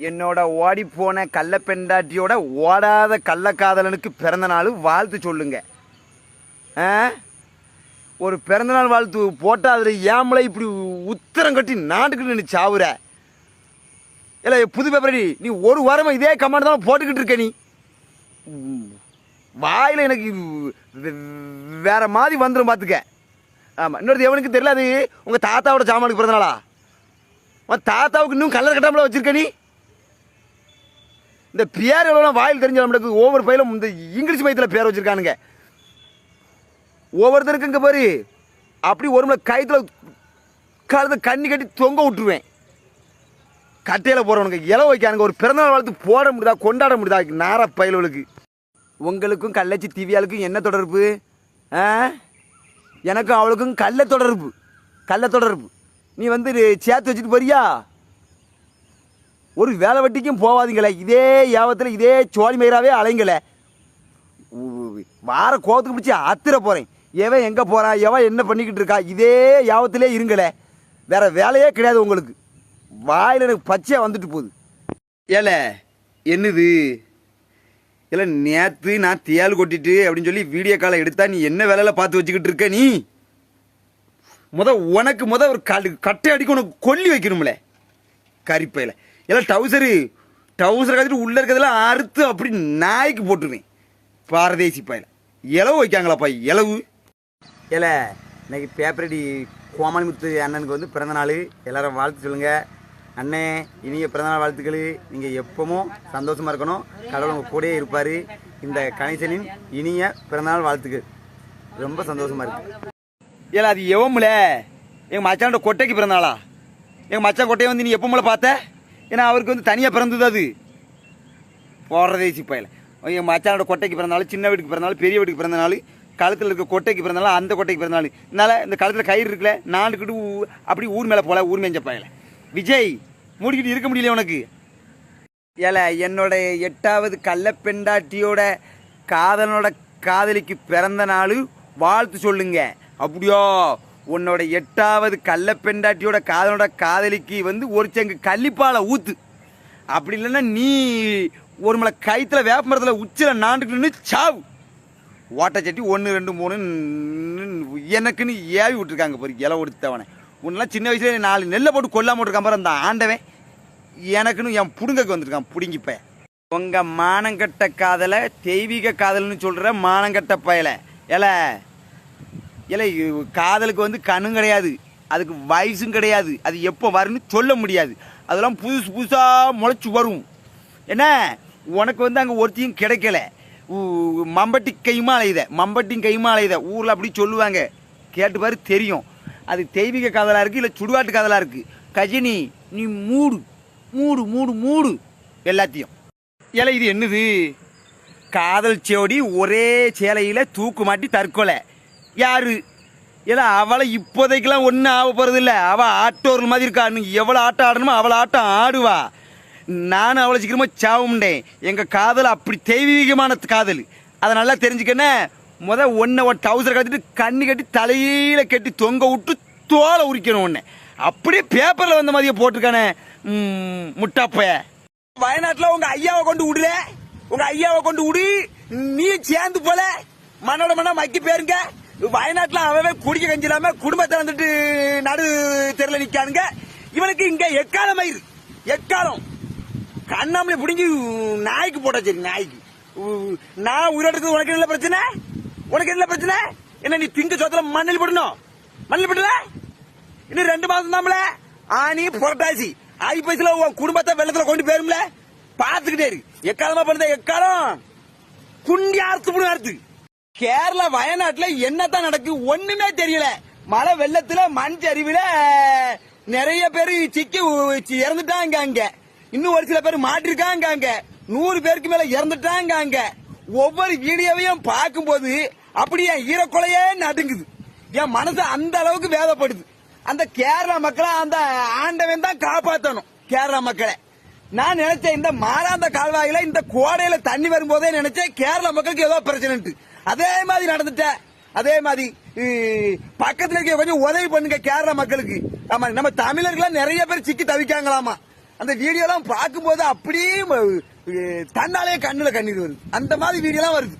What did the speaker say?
என்னோட ஓடி போன கள்ள பெண்டாட்டியோட ஓடாத கள்ளக்காதலனுக்கு பிறந்த நாள் வாழ்த்து சொல்லுங்க. ஆ? ஒரு பிறந்தநாள் வாழ்த்து போட்டால் அதில் ஏமலை இப்படி உத்தரம் கட்டி நாட்டுக்கிட்டு நீ சாவுற. இல்லை புது பேப்பரடி நீ ஒரு வாரமாக இதே கமெண்ட் தான் போட்டுக்கிட்டு இருக்க நீ. வாயில் எனக்கு வேற மாதிரி வந்துடும் பார்த்துக்க ஆமாம் இன்னொரு எவனுக்கு தெரியல அது உங்கள் தாத்தாவோட சாமானுக்கு பிறந்தநாளா உன் தாத்தாவுக்கு இன்னும் கலர் கட்டாமல வச்சிருக்க நீ? இந்த பேரெல்லாம் வாயில் தெரிஞ்ச நம்மளுக்கு ஒவ்வொரு பயிலும் இந்த இங்கிலீஷ் மையத்தில் பேர் வச்சுருக்கானுங்க. ஒவ்வொருத்தருக்கு இங்கே பாரு அப்படி ஒரு முறை கயத்தில் கழுத கண்ணி கட்டி தொங்க விட்டுருவேன். கட்டையில் போகிறவனுக்கு இலை வைக்கானுங்க ஒரு பிறந்தநாள் வாழ்த்து போட முடியுதா கொண்டாட முடியுதா நார பயலுகளுக்கு. உங்களுக்கும் கள்ளச்சி திவ்யாளுக்கும் என்ன தொடர்பு? ஆ? எனக்கும் அவளுக்கும் கள்ள தொடர்பு. கள்ள தொடர்பு. நீ வந்து சேர்த்து வச்சுட்டு போறியா? ஒரு வேலை வெட்டிக்கும் போகாதீங்களே இதே யாபத்தில் இதே சோழி மயிராகவே அலைங்களே. வார கோவத்துக்கு பிடிச்சி அத்துற போகிறேன் எவன் எங்கே போகிறான் எவன் என்ன பண்ணிக்கிட்டு இருக்கா? இதே யாபத்திலே இருங்களே. வேற வேலையே கிடையாது உங்களுக்கு. வாயில் எனக்கு பச்சையாக வந்துட்டு போகுது. ஏல என்னது? இல்லை நேற்று நான் தேல் கொட்டிட்டு அப்படின்னு சொல்லி வீடியோ காலை எடுத்தா நீ என்ன வேலையில் பார்த்து வச்சுக்கிட்டு இருக்க நீ? முத உனக்கு முத ஒரு கல் கட்டை அடிக்க உனக்கு கொல்லி வைக்கணும்ல. கறிப்பையில் எல்லாம் டவுசரு டவுசர் கட்டிட்டு உள்ளே இருக்கிறதெல்லாம் அறுத்து அப்படி நாய்க்கு போட்டுருவேன் பாரதேசி பையில. இலவு வைக்காங்களாப்பா இலவு. ஏல இன்னைக்கு பேப்பரடி கோமலிமுத்து அண்ணனுக்கு வந்து பிறந்த நாள். எல்லாரும் வாழ்த்து சொல்லுங்க. அண்ணே இனிய பிறந்தநாள் வாழ்த்துக்கள். நீங்கள் எப்பவும் சந்தோஷமா இருக்கணும். கடவுள் உங்க கூடயே இருப்பார். இந்த கணேசனின் இனிய பிறந்தநாள் வாழ்த்துக்கள். ரொம்ப சந்தோஷமா இருக்கு. ஏல அது எவமுல எங்கள் மச்சானோட கொட்டைக்கு பிறந்தாளா எங்கள் மச்சான் கொட்டையை வந்து நீ எப்போ பார்த்த? ஏன்னா அவருக்கு வந்து தனியாக பிறந்தது அது. போடுறதே சிப்பாயில் என் மச்சானோட கொட்டைக்கு பிறந்தாலும் சின்ன வீட்டுக்கு பிறந்தாலும் பெரிய வீட்டுக்கு பிறந்தனாலும் கழுத்தில் இருக்க கொட்டைக்கு பிறந்தாலும் அந்த கொட்டைக்கு பிறந்தாலும் இதனால் இந்த கழுத்தில் கயிறு இருக்குல்ல நாண்டுக்கிட்டு ஊ- அப்படி ஊர் மேலே போகல ஊர் மேஞ்ச பையல. விஜய் மூடிக்கிட்டு இருக்க முடியல உனக்கு? ஏல என்னோட எட்டாவது கள்ள பெண்டாட்டியோட காதலனோட காதலிக்கு பிறந்த நாள் வாழ்த்து சொல்லுங்க. அப்படியோ? உன்னோட எட்டாவது கள்ள பெண்டாட்டியோட காதலோட காதலிக்கு வந்து ஒரு செங்கு கள்ளிப்பாலை ஊத்து. அப்படி இல்லைன்னா நீ ஒரு மலை கயித்துல வேப்ப மரத்தில் உச்சில நாண்டுக்கிட்டு சாவு. ஓட்டச்சட்டி ஒன்று ரெண்டு மூணு எனக்குன்னு ஏவி விட்டுருக்காங்க பாரு இலை கொடுத்தவனை உன்னெல்லாம் சின்ன வயசுல நாலு நெல்லை போட்டு கொல்லாம விட்டுருக்கான் பாரு அந்த ஆண்டவன். எனக்குன்னு என் புடுங்கக்கு வந்திருக்கான் புடுங்கிப்ப. உங்கள் மானங்கட்ட காதலை தெய்வீக காதல்னு சொல்கிற மானங்கட்ட பயலை. ஏல இல்லை காதலுக்கு வந்து கண்ணும் கிடையாது. அதுக்கு வயசும் கிடையாது. அது எப்போ வரும்னு சொல்ல முடியாது. அதெல்லாம் புதுசு புதுசாக முளைச்சி வரும். என்ன? உனக்கு வந்து அங்கே ஒருத்தையும் கிடைக்கல. மம்பட்டி கைமா அலையுத மம்பட்டியும் கைமா அலையுத ஊரில் அப்படி சொல்லுவாங்க. கேட்டு பாரு தெரியும். அது தெய்வீக காதலாக இருக்குது இல்லை சுடுகாட்டு காதலாக இருக்குது கஜினி நீ மூடு. மூடு மூடு மூடு. எல்லாத்தையும். ஏல இது என்னது? காதல் சேவடி ஒரே சேலையில் தூக்கு மாட்டி தற்கொலை. யாரு? ஏன்னா அவளை இப்போதைக்கெல்லாம் ஒன்றும் ஆக போகிறது அவள் ஆட்டோர்கள் மாதிரி இருக்கா? எவ்வளோ ஆட்டம் ஆடணுமோ அவளை ஆட்டம் ஆடுவா. நானும் அவ்வளோ சீக்கிரமாக சாவும்டேன் எங்கள் காதல் அப்படி தெய்வீகமான காதல். அதை நல்லா தெரிஞ்சுக்கண்ணே. முத ஒன்றை ஒரு டவுசர் கட்டிட்டு கண்ணு கட்டி தலையில கட்டி தொங்க விட்டு தோலை உரிக்கணும் ஒன்று அப்படியே பேப்பரில் வந்த மாதிரியே போட்டிருக்கானே. முட்டாப்பைய. வயநாட்டில் உங்கள் ஐயாவை கொண்டு விடுற உங்கள் ஐயாவை கொண்டு விடு. நீ சேர்ந்து போல. மனோட மண்ணா மக்கி பேருங்க வயநாட்டுல அவன் குடிக்க கஞ்சிலாம குடும்பத்தை வந்துட்டு நடு தெருல நிக்கானுங்க. இவனுக்கு இங்க எக்காலம் மயிர்? எக்காலம்? கண்ணாமலை பிடிங்கி நாய்க்கு போட்டா சரி நாய்க்கு. நான் உயிரோடுக்கு உனக்கு என்ன பிரச்சனை? உனக்கு என்ன பிரச்சனை? என்ன நீ திங்க சோத்துல மண்ணில் போடணும்? மண்ணில் போடல? இன்னும் ரெண்டு மாசம் தான்ல ஆனி புரட்டாசி. ஐப்பசில உன் குடும்பத்தை வெள்ளத்துல கொண்டு போயிரும்ல? பாத்துக்கிட்டே இரு. எக்காலமா பண்ணுத எக்காலம்? குண்டி அறுத்து புடு அறுத்து. கேரளா வயநாட்டுல என்னதான் நடக்கு ஒண்ணுமே தெரியல. மழை வெள்ளத்துல மண் சரிவுல நிறைய பேர் சிக்கி இறந்துட்டாங்க அங்க. இன்னும் ஒரு சில பேர் மாட்டிருக்காங்க அங்க. நூறு பேருக்கு மேல இறந்துட்டாங்க அங்க. ஒவ்வொரு வீடியோவையும் பார்க்கும்போது அப்படியே ஈரக்குலையே நடுங்குது. என் மனசு அந்த அளவுக்கு வேதப்படுது. அந்த கேரளா மக்களை அந்த ஆண்டவன் தான் காப்பாத்தணும் கேரளா மக்களை. நான் நினைச்சேன் இந்த மாறாந்த கால்வாயில இந்த கோடையில தண்ணி வரும்போதே நினைச்சேன் கேரளா மக்களுக்கு ஏதோ பிரச்சனை அதே மாதிரி நடந்துட்ட. அதே மாதிரி பக்கத்துல இருக்க கொஞ்சம் உதவி பண்ணுங்க கேரள மக்களுக்கு. ஆமா நம்ம தமிழர்கள் நிறைய பேர் சிக்கி தவிக்காங்களாமா அந்த வீடியோலாம் பார்க்கும்போது அப்படியே தன்னாலே கண்ணுல கண்ணீர் வருது. அந்த மாதிரி வீடியோலாம் வருது.